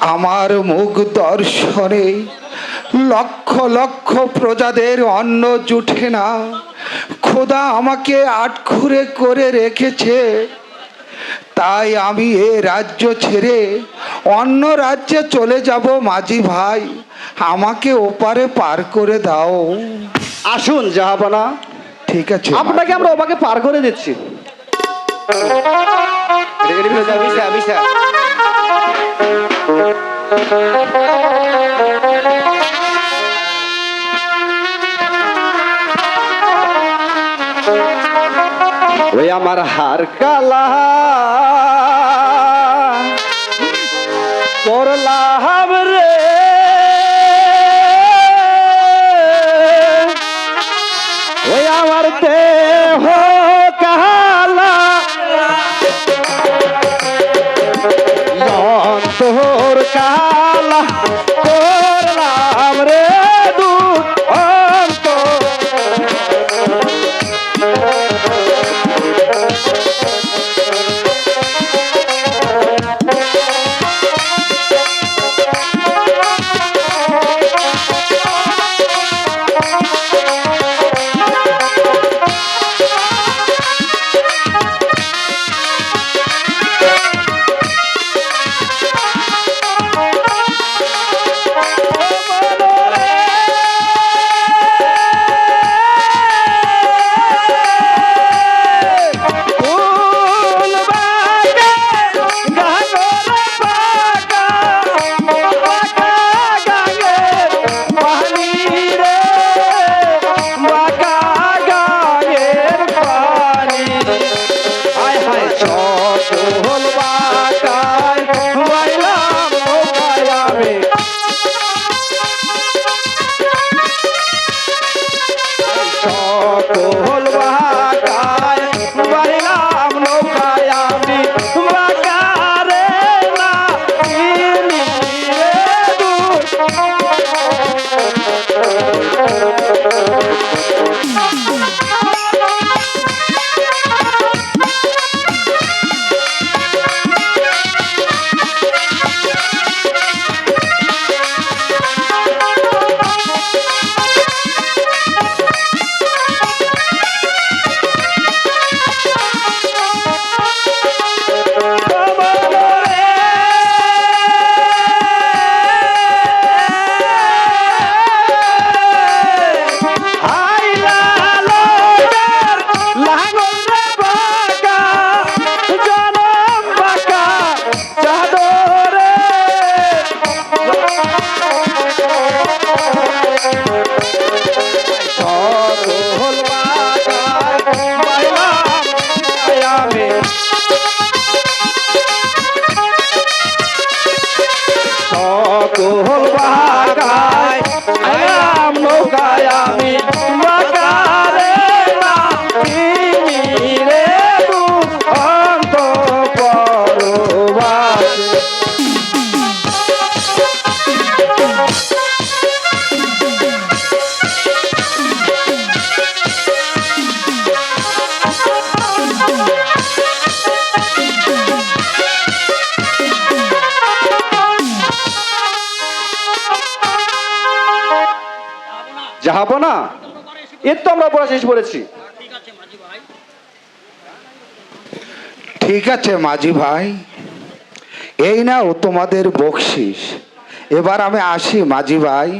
আমার মুখ দর্শনে লক্ষ লক্ষ প্রজাদের অন্ন জুটে না। খোদা আমাকে আটখুরে করে রেখেছে। তাই আমি এ রাজ্য ছেড়ে অন্য রাজ্যে চলে যাব মাঝি ভাই। আমাকে ওপারে পার করে দাও। আসুন জাহাপানা। ঠিক আছে আপনাকে আমরা ওপাকে পার করে দিচ্ছি। ওই আমার হার কালা। করলাম যাব না? এর তো আমরা পড়া শেষ করেছি ঠিক আছে মাঝি ভাই। এই না ও তোমাদের বকশিস। এবার আমি আসি মাঝি ভাই।